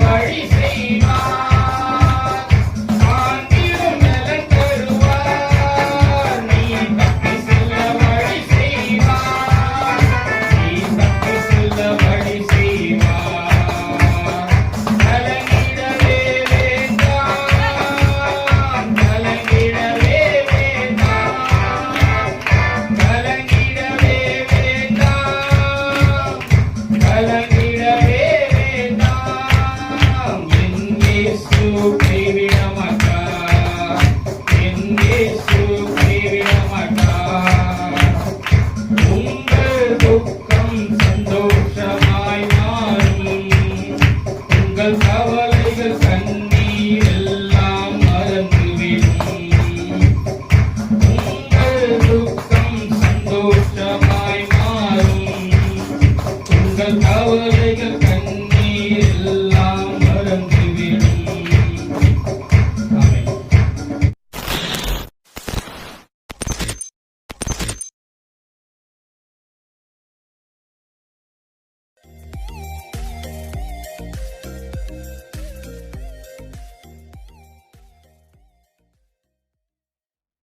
வழி செய்வார். Alfa